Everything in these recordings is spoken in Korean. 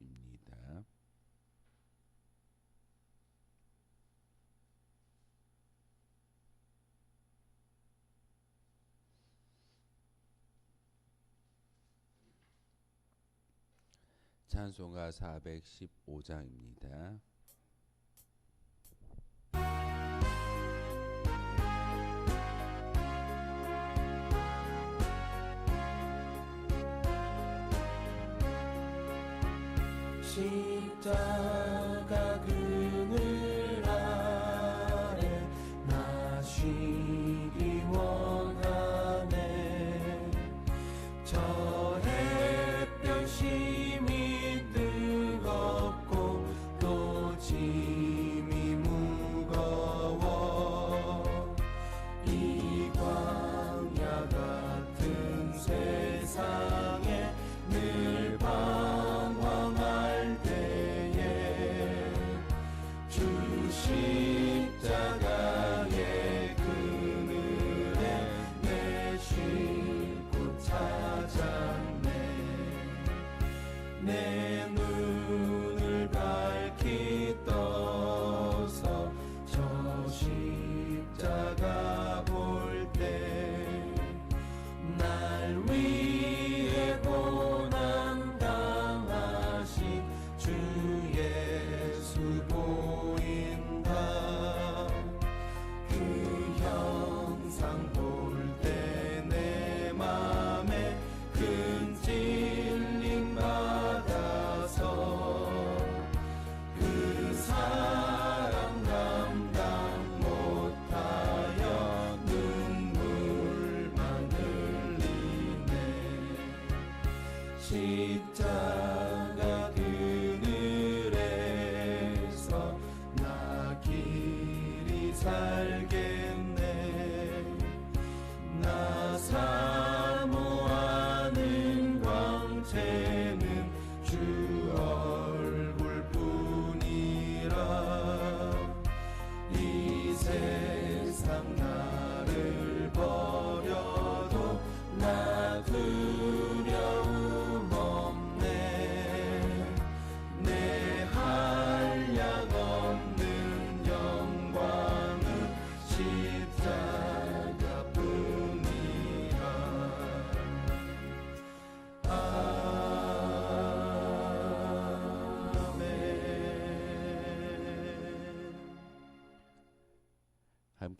입니다. 찬송가 415장입니다. 십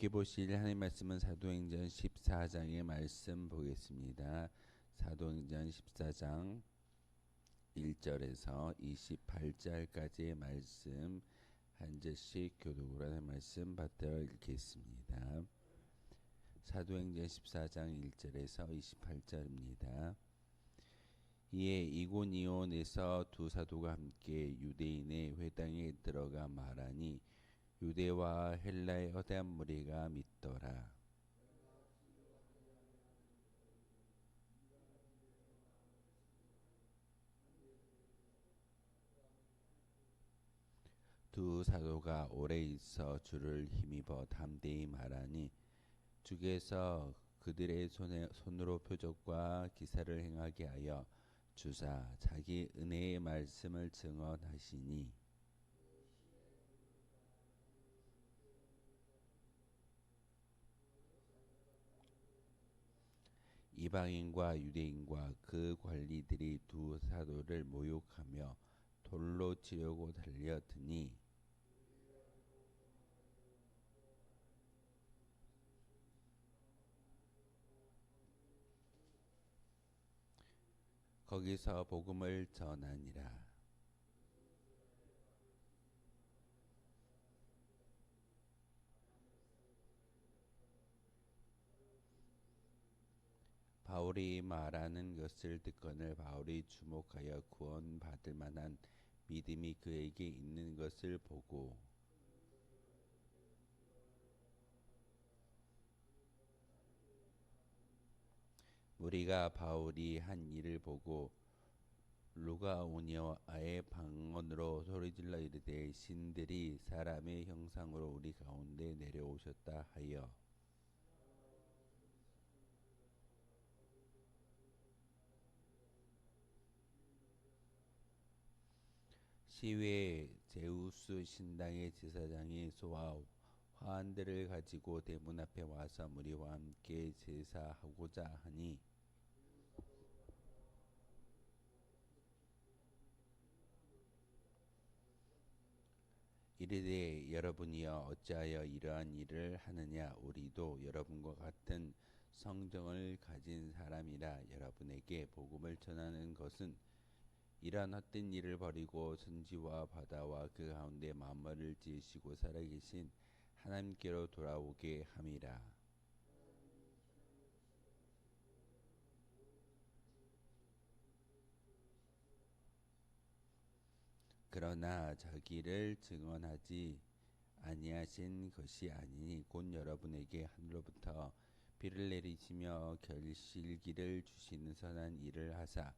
함께 보실 하나님 말씀은 사도행전 14장의 말씀 보겠습니다. 사도행전 14장 1절에서 28절까지의 말씀 한 절씩 교독으로 하는 말씀 받들어 읽겠습니다. 사도행전 14장 1절에서 28절입니다. 이에 이고니온에서 두 사도가 함께 유대인의 회당에 들어가 말하니 유대와 헬라의 허대한 무리가 믿더라. 두 사도가 오래 있어 주를 힘입어 담대히 말하니 주께서 그들의 손에, 손으로 표적과 기사를 행하게 하여 주사 자기 은혜의 말씀을 증언하시니 이방인과 유대인과 그 관리들이 두 사도를 모욕하며 돌로 치려고 달려드니 거기서 복음을 전하니라. 바울이 말하는 것을 듣거늘 바울이 주목하여 구원받을 만한 믿음이 그에게 있는 것을 보고 우리가 바울이 한 일을 보고 루가오니아의 방언으로 소리질러 이르되 신들이 사람의 형상으로 우리 가운데 내려오셨다 하여 시외 제우스 신당의 제사장이 소와 화환들을 가지고 대문 앞에 와서 무리와 함께 제사하고자 하니 이르되 여러분이여 어찌하여 이러한 일을 하느냐? 우리도 여러분과 같은 성정을 가진 사람이라 여러분에게 복음을 전하는 것은 이러한 헛된 일을 버리고 천지와 바다와 그 가운데 만물을 지으시고 살아계신 하나님께로 돌아오게 함이라. 그러나 자기를 증언하지 아니하신 것이 아니니 곧 여러분에게 하늘로부터 비를 내리시며 결실기를 주시는 선한 일을 하사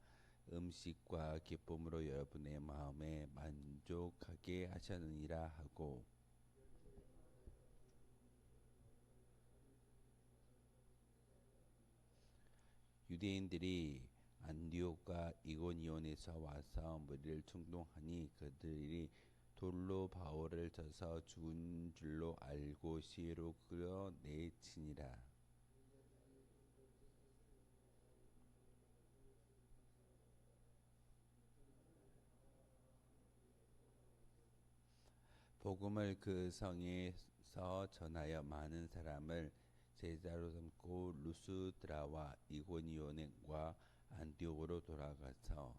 음식과 기쁨으로 여러분의 마음에 만족하게 하셨느니라 하고 유대인들이 안디옥과 이고니온에서 와서 무리를 충동하니 그들이 돌로 바울을 쳐서 죽은 줄로 알고 시로 끌어 내치니라. 복음을 그 성에서 전하여 많은 사람을 제자로 삼고 루스드라와 이고니온과 안디옥으로 돌아가서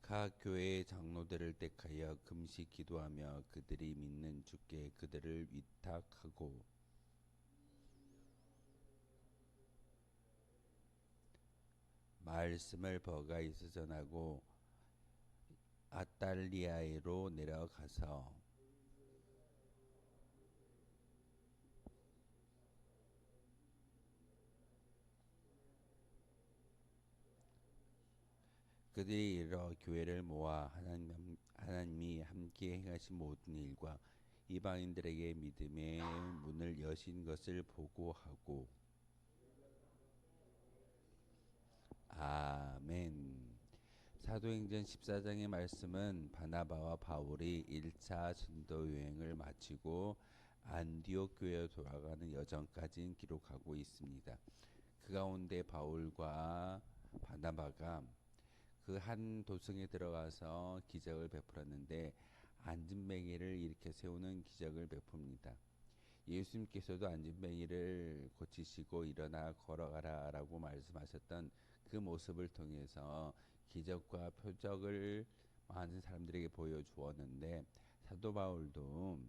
각 교회의 장로들을 택하여 금식 기도하며 그들이 믿는 주께 그들을 위탁하고 말씀을 버가이스 전하고 아달리아에로 내려가서 그들이 이르러 교회를 모아 하나님, 하나님이 함께 행하신 모든 일과 이방인들에게 믿음의 문을 여신 것을 보고하고 아멘. 사도행전 14장의 말씀은 바나바와 바울이 1차 전도 여행을 마치고 안디옥 교회에 돌아가는 여정까지 기록하고 있습니다. 그 가운데 바울과 바나바가 그 한 도성에 들어가서 기적을 베풀었는데 안진뱅이를 일으켜 세우는 기적을 베풉니다. 예수님께서도 안진뱅이를 고치시고 일어나 걸어가라라고 말씀하셨던 그 모습을 통해서 기적과 표적을 많은 사람들에게 보여주었는데 사도 바울도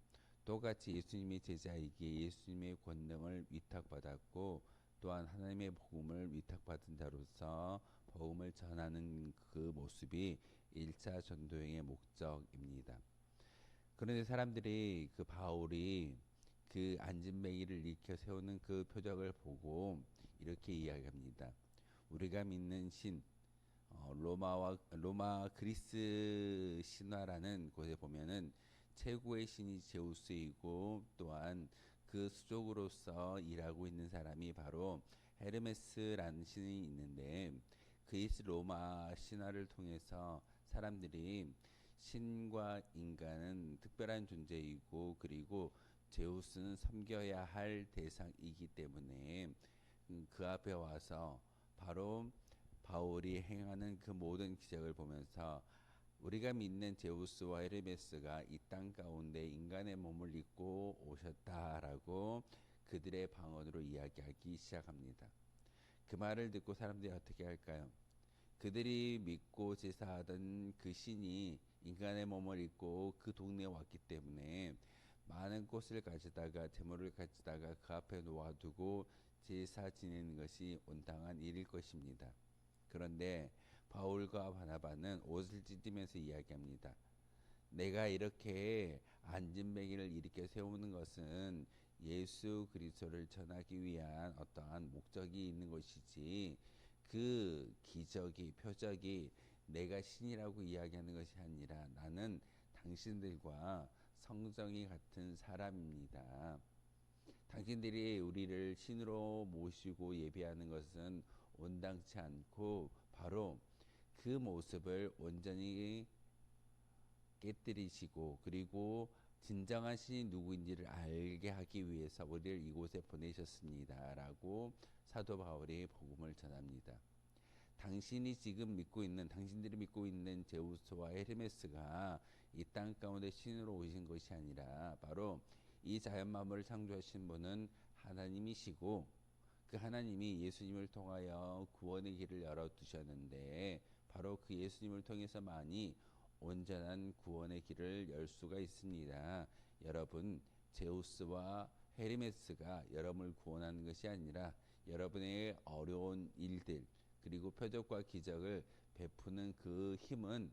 똑같이 예수님의 제자이기에 예수님의 권능을 위탁받았고 또한 하나님의 복음을 위탁받은 자로서 복음을 전하는 그 모습이 1차 전도행의 목적입니다. 그런데 사람들이 그 바울이 그 안진뱅이를 일으켜 세우는 그 표적을 보고 이렇게 이야기합니다. 우리가 믿는 신 어, 로마와 로마 그리스 신화라는 곳에 보면은 최고의 신이 제우스이고 또한 그 수족으로서 일하고 있는 사람이 바로 헤르메스라는 신이 있는데 그리스 로마 신화를 통해서 사람들이 신과 인간은 특별한 존재이고 그리고 제우스는 섬겨야 할 대상이기 때문에 음, 그 앞에 와서 바로 바울이 행하는 그 모든 기적을 보면서 우리가 믿는 제우스와 헤르메스가 이 땅 가운데 인간의 몸을 입고 오셨다라고 그들의 방언으로 이야기하기 시작합니다. 그 말을 듣고 사람들이 어떻게 할까요? 그들이 믿고 제사하던 그 신이 인간의 몸을 입고 그 동네에 왔기 때문에 많은 꽃을 가져다가 제물을 가져다가 그 앞에 놓아두고 제사 지내는 것이 온당한 일일 것입니다. 그런데 바울과 바나바는 옷을 찢으면서 이야기합니다. 내가 이렇게 안진뱅이를 일으켜 세우는 것은 예수 그리스도를 전하기 위한 어떠한 목적이 있는 것이지 그 기적이 표적이 내가 신이라고 이야기하는 것이 아니라 나는 당신들과 성정이 같은 사람입니다. 당신들이 우리를 신으로 모시고 예배하는 것은 온당치 않고 바로 그 모습을 온전히 깨뜨리시고 그리고 진정한 신이 누구인지를 알게 하기 위해서 우리를 이곳에 보내셨습니다라고 사도 바울이 복음을 전합니다. 당신이 지금 믿고 있는 당신들이 믿고 있는 제우스와 헤르메스가 이 땅 가운데 신으로 오신 것이 아니라 바로 이 자연 만물을 창조하신 분은 하나님이시고 그 하나님이 예수님을 통하여 구원의 길을 열어 두셨는데 바로 그 예수님을 통해서만이 온전한 구원의 길을 열 수가 있습니다. 여러분 제우스와 헤르메스가 여러분을 구원하는 것이 아니라 여러분의 어려운 일들 그리고 표적과 기적을 베푸는 그 힘은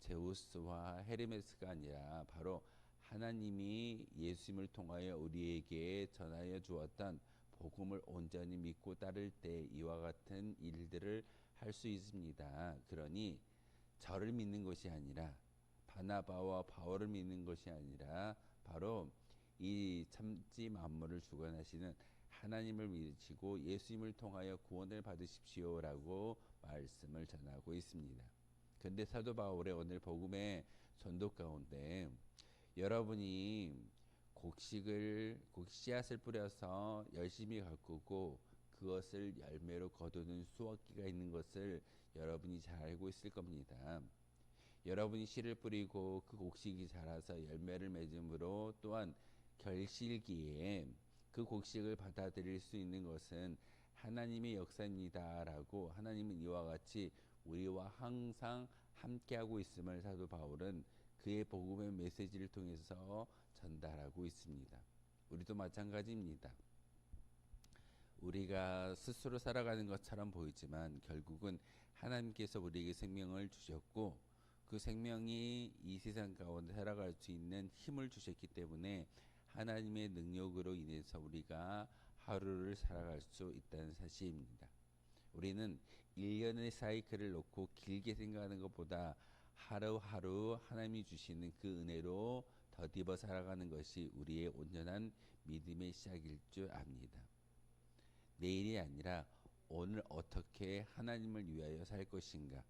제우스와 헤르메스가 아니라 바로 하나님이 예수님을 통하여 우리에게 전하여 주었던 복음을 온전히 믿고 따를 때 이와 같은 일들을 할 수 있습니다. 그러니 저를 믿는 것이 아니라 바나바와 바울을 믿는 것이 아니라 바로 이 참지 만물을 주관하시는 하나님을 믿으시고 예수님을 통하여 구원을 받으십시오라고 말씀을 전하고 있습니다. 근데 사도 바울의 오늘 복음의 전도 가운데 여러분이 곡식을 곡씨앗을 뿌려서 열심히 가꾸고 그것을 열매로 거두는 수확기가 있는 것을 여러분이 잘 알고 있을 겁니다. 여러분이 씨를 뿌리고 그 곡식이 자라서 열매를 맺음으로 또한 결실기에 그 곡식을 받아들일 수 있는 것은 하나님의 역사입니다라고 하나님은 이와 같이 우리와 항상 함께하고 있음을 사도 바울은 그의 복음의 메시지를 통해서 전달하고 있습니다. 우리도 마찬가지입니다. 우리가 스스로 살아가는 것처럼 보이지만 결국은 하나님께서 우리에게 생명을 주셨고 그 생명이 이 세상 가운데 살아갈 수 있는 힘을 주셨기 때문에 하나님의 능력으로 인해서 우리가 하루를 살아갈 수 있다는 사실입니다. 우리는 1년의 사이클을 놓고 길게 생각하는 것보다 하루하루 하나님이 주시는 그 은혜로 더디어 살아가는 것이 우리의 온전한 믿음의 시작일 줄 압니다. 내일이 아니라 오늘 어떻게 하나님을 위하여 살 것인가.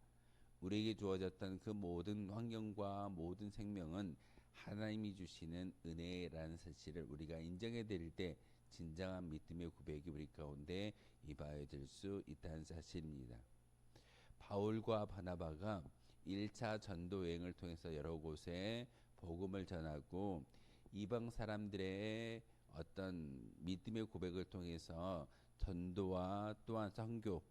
우리에게 주어졌던 그 모든 환경과 모든 생명은 하나님이 주시는 은혜라는 사실을 우리가 인정해 드릴 때 진정한 믿음의 고백이 우리 가운데 이바해질 수 있다는 사실입니다. 바울과 바나바가 1차 전도 여행을 통해서 여러 곳에 복음을 전하고 이방 사람들의 어떤 믿음의 고백을 통해서 전도와 또한 선교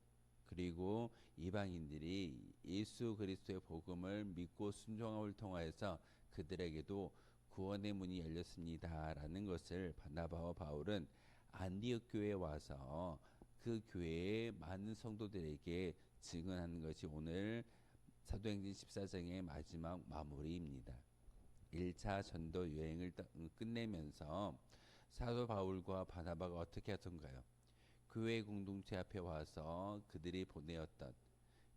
그리고 이방인들이 예수 그리스도의 복음을 믿고 순종함을 통하여서 그들에게도 구원의 문이 열렸습니다라는 것을 바나바와 바울은 안디옥 교회에 와서 그 교회의 많은 성도들에게 증언하는 것이 오늘 사도행전 14장의 마지막 마무리입니다. 1차 전도 여행을 끝내면서 사도 바울과 바나바가 어떻게 하던가요? 교회 공동체 앞에 와서 그들이 보내었던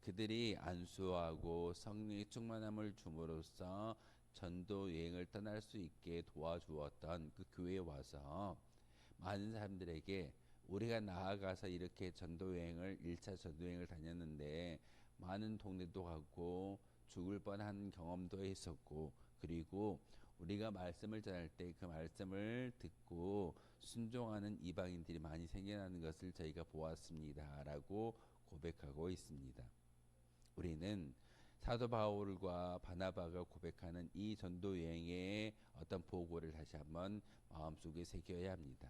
그들이 안수하고 성령의 충만함을 줌으로써 전도 여행을 떠날 수 있게 도와주었던 그 교회에 와서 많은 사람들에게 우리가 나아가서 이렇게 전도 여행을 1차 전도 여행을 다녔는데 많은 동네도 가고 죽을 뻔한 경험도 했었고 그리고 우리가 말씀을 전할 때 그 말씀을 듣고 순종하는 이방인들이 많이 생겨나는 것을 저희가 보았습니다 라고 고백하고 있습니다. 우리는 사도 바울과 바나바가 고백하는 이 전도 여행의 어떤 보고를 다시 한번 마음속에 새겨야 합니다.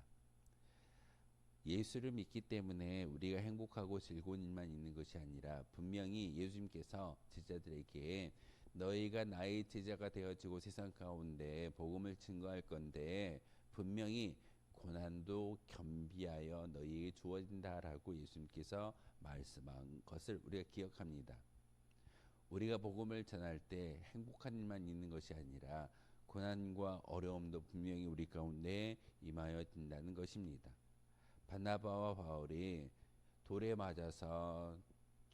예수를 믿기 때문에 우리가 행복하고 즐거운 일만 있는 것이 아니라 분명히 예수님께서 제자들에게 너희가 나의 제자가 되어지고 세상 가운데 복음을 증거할 건데 분명히 고난도 겸비하여 너희에게 주어진다라고 예수님께서 말씀한 것을 우리가 기억합니다. 우리가 복음을 전할 때 행복한 일만 있는 것이 아니라 고난과 어려움도 분명히 우리 가운데 임하여 든다는 것입니다. 바나바와 바울이 돌에 맞아서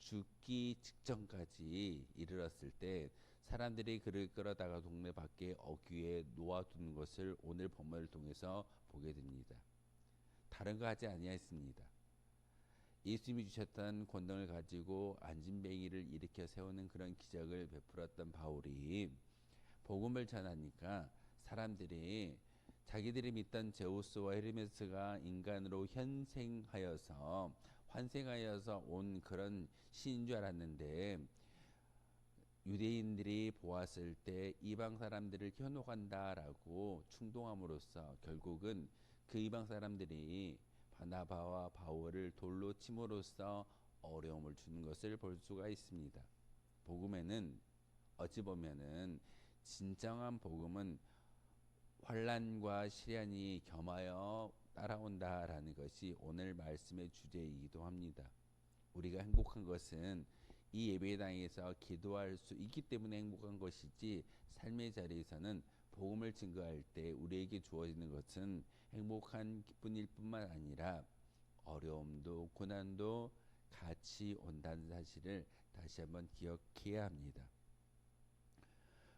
죽기 직전까지 이르렀을 때 사람들이 그를 끌어다가 동네 밖에 어귀에 놓아둔 것을 오늘 본문을 통해서 보게 됩니다. 다른 거 하지 아니하였습니다. 예수님이 주셨던 권능을 가지고 안진뱅이를 일으켜 세우는 그런 기적을 베풀었던 바울이 복음을 전하니까 사람들이 자기들이 믿던 제우스와 헤르메스가 인간으로 현생하여서 환생하여서 온 그런 신인 줄 알았는데 유대인들이 보았을 때 이방 사람들을 현혹한다라고 충동함으로써 결국은 그 이방 사람들이 바나바와 바울을 돌로 침으로써 어려움을 주는 것을 볼 수가 있습니다. 복음에는 어찌 보면은 진정한 복음은 환란과 시련이 겸하여 따라온다라는 것이 오늘 말씀의 주제이기도 합니다. 우리가 행복한 것은 이 예배당에서 기도할 수 있기 때문에 행복한 것이지 삶의 자리에서는 복음을 증거할 때 우리에게 주어지는 것은 행복한 기쁜 일뿐만 아니라 어려움도 고난도 같이 온다는 사실을 다시 한번 기억해야 합니다.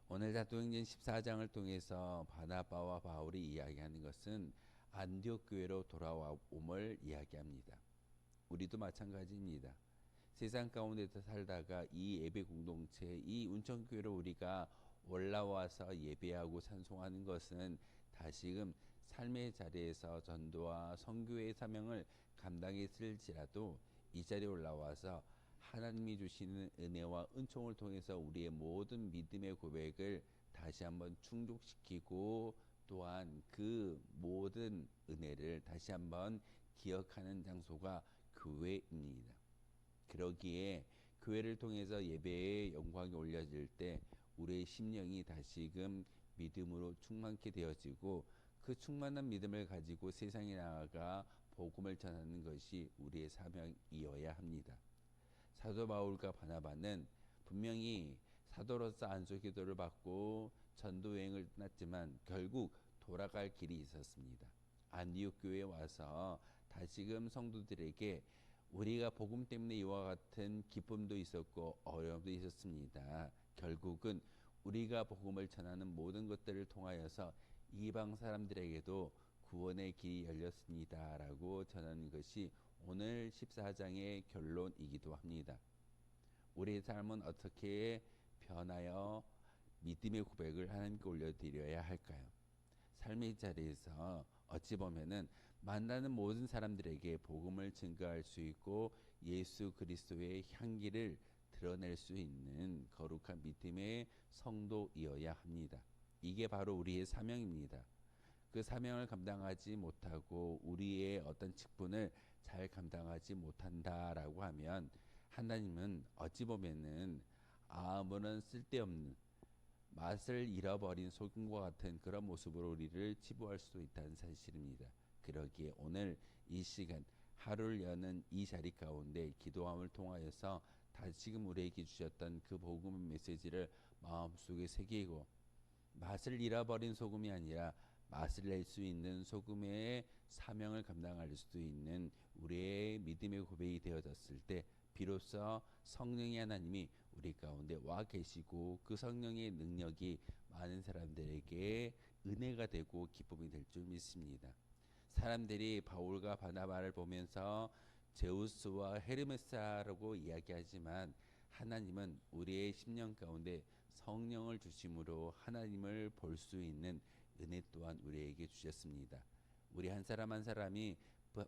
오늘 사도행전 14장을 통해서 바나바와 바울이 이야기하는 것은 안디옥 교회로 돌아옴을 이야기합니다. 우리도 마찬가지입니다. 세상 가운데서 살다가 이 예배 공동체, 이 운천교회로 우리가 올라와서 예배하고 찬송하는 것은 다시금 삶의 자리에서 전도와 선교의 사명을 감당했을지라도 이 자리에 올라와서 하나님이 주시는 은혜와 은총을 통해서 우리의 모든 믿음의 고백을 다시 한번 충족시키고 또한 그 모든 은혜를 다시 한번 기억하는 장소가 교회입니다. 그러기에 교회를 통해서 예배의 영광이 올려질 때 우리의 심령이 다시금 믿음으로 충만케 되어지고 그 충만한 믿음을 가지고 세상에 나아가 복음을 전하는 것이 우리의 사명이어야 합니다. 사도 바울과 바나바는 분명히 사도로서 안수 기도를 받고 전도 여행을 떠났지만 결국 돌아갈 길이 있었습니다. 안디옥 교회에 와서 다시금 성도들에게 우리가 복음 때문에 이와 같은 기쁨도 있었고 어려움도 있었습니다. 결국은 우리가 복음을 전하는 모든 것들을 통하여서 이방 사람들에게도 구원의 길이 열렸습니다라고 전하는 것이 오늘 14장의 결론이기도 합니다. 우리의 삶은 어떻게 변하여 믿음의 고백을 하나님께 올려드려야 할까요? 삶의 자리에서 어찌 보면은 만나는 모든 사람들에게 복음을 증거할 수 있고 예수 그리스도의 향기를 드러낼 수 있는 거룩한 믿음의 성도이어야 합니다. 이게 바로 우리의 사명입니다. 그 사명을 감당하지 못하고 우리의 어떤 직분을 잘 감당하지 못한다라고 하면 하나님은 어찌 보면은 아무런 쓸데없는 맛을 잃어버린 소금과 같은 그런 모습으로 우리를 치부할 수도 있다는 사실입니다. 그러기에 오늘 이 시간 하루를 여는 이 자리 가운데 기도함을 통하여서 다시금 우리에게 주셨던 그 복음의 메시지를 마음속에 새기고 맛을 잃어버린 소금이 아니라 맛을 낼 수 있는 소금의 사명을 감당할 수도 있는 우리의 믿음의 고백이 되어졌을 때 비로소 성령의 하나님이 우리 가운데 와 계시고 그 성령의 능력이 많은 사람들에게 은혜가 되고 기쁨이 될 줄 믿습니다. 사람들이 바울과 바나바를 보면서 제우스와 헤르메스라고 이야기하지만 하나님은 우리의 심령 가운데 성령을 주심으로 하나님을 볼 수 있는 은혜 또한 우리에게 주셨습니다. 우리 한 사람 한 사람이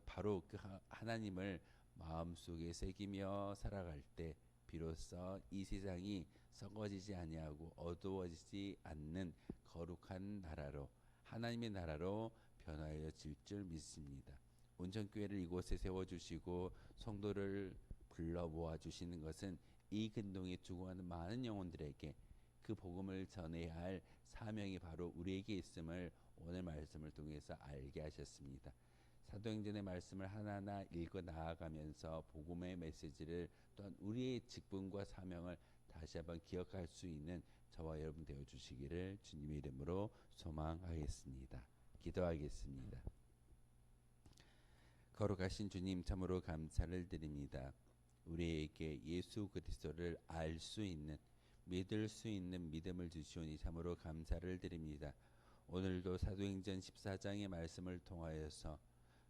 바로 그 하나님을 마음속에 새기며 살아갈 때 비로소 이 세상이 썩어지지 아니하고 어두워지지 않는 거룩한 나라로 하나님의 나라로 변화해질 줄 믿습니다. 온천교회를 이곳에 세워주시고 성도를 불러 모아 주시는 것은 이 근동에 죽어가는 많은 영혼들에게 그 복음을 전해야 할 사명이 바로 우리에게 있음을 오늘 말씀을 통해서 알게 하셨습니다. 사도행전의 말씀을 하나하나 읽어 나아가면서 복음의 메시지를 또한 우리의 직분과 사명을 다시 한번 기억할 수 있는 저와 여러분 되어 주시기를 주님의 이름으로 소망하겠습니다. 기도하겠습니다. 거룩하신 주님 참으로 감사를 드립니다. 우리에게 예수 그리스도를 알 수 있는 믿을 수 있는 믿음을 주시오니 참으로 감사를 드립니다. 오늘도 사도행전 14장의 말씀을 통하여서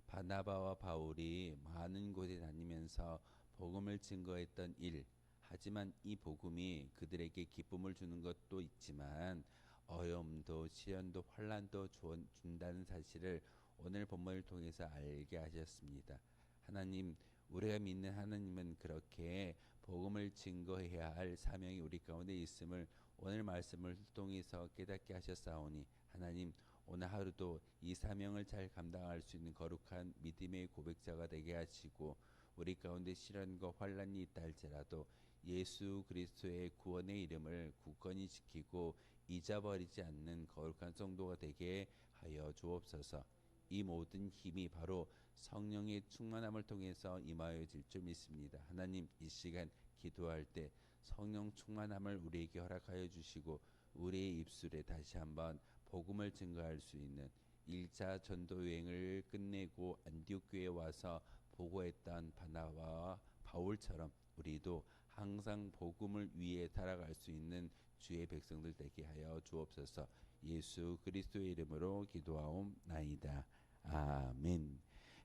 바나바와 바울이 많은 곳에 다니면서 복음을 증거했던 일 하지만 이 복음이 그들에게 기쁨을 주는 것도 있지만 어려움도 시련도 환란도 준다는 사실을 오늘 본문을 통해서 알게 하셨습니다. 하나님 우리가 믿는 하나님은 그렇게 복음을 증거해야 할 사명이 우리 가운데 있음을 오늘 말씀을 통해서 깨닫게 하셨사오니 하나님 오늘 하루도 이 사명을 잘 감당할 수 있는 거룩한 믿음의 고백자가 되게 하시고 우리 가운데 시련과 환란이 있다 할지라도 예수 그리스도의 구원의 이름을 굳건히 지키고 잊어버리지 않는 거룩한 성도가 되게 하여 주옵소서. 이 모든 힘이 바로 성령의 충만함을 통해서 임하여질 줄 믿습니다. 하나님 이 시간 기도할 때 성령 충만함을 우리에게 허락하여 주시고 우리의 입술에 다시 한번 복음을 증거할 수 있는 1차 전도 여행을 끝내고 안디옥 교회에 와서 보고했던 바나바와 바울처럼 우리도 항상 복음을 위해 살아갈 수 있는 주의 백성들 되게 하여 주옵소서. 예수 그리스도의 이름으로 기도하옵나이다. 아멘.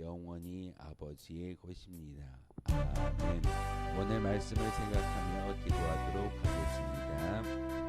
영원히 아버지의 것입니다. 아멘. 오늘 말씀을 생각하며 기도하도록 하겠습니다.